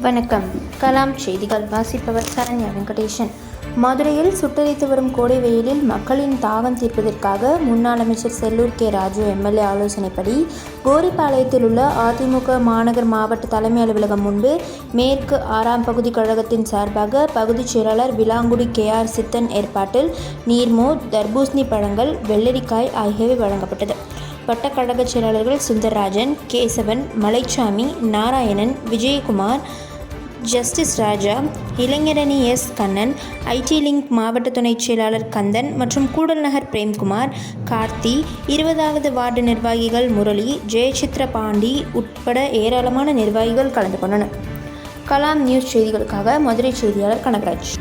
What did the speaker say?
வணக்கம். கலாம் செய்திகள். வாசிப்பவர் சரண்யா வெங்கடேசன். மதுரையில் சுட்டரித்து வரும் கோடை வெயிலில் மக்களின் தாகம் தீர்ப்பதற்காக முன்னாள் அமைச்சர் செல்லூர் கே. ராஜு எம்எல்ஏ ஆலோசனைப்படி கோரிப்பாளையத்தில் உள்ள அதிமுக மாநகர் மாவட்ட தலைமை அலுவலகம் முன்பு மேற்கு ஆறாம் பகுதி கழகத்தின் சார்பாக பகுதிச் செயலாளர் விலாங்குடி கே. ஆர். சித்தன் ஏற்பாட்டில் நீர்மோ தர்பூசணி பழங்கள் வெள்ளரிக்காய் ஆகியவை வழங்கப்பட்டது. வட்டக்கழக செயலாளர்கள் சுந்தரராஜன் கேசவன் மலைச்சாமி நாராயணன் விஜயகுமார் ஜஸ்டிஸ் ராஜா இளைஞரணி எஸ் கண்ணன் ஐடி லிங்க் மாவட்ட துணைச் செயலாளர் கந்தன் மற்றும் கூடல்நகர் பிரேம்குமார் கார்த்தி இருபதாவது வார்டு நிர்வாகிகள் முரளி ஜெயசித்ர பாண்டி உட்பட ஏராளமான நிர்வாகிகள் கலந்து கொண்டனர். கலாம் நியூஸ் செய்திகளுக்காக மதுரை செய்தியாளர் கனகராஜ்.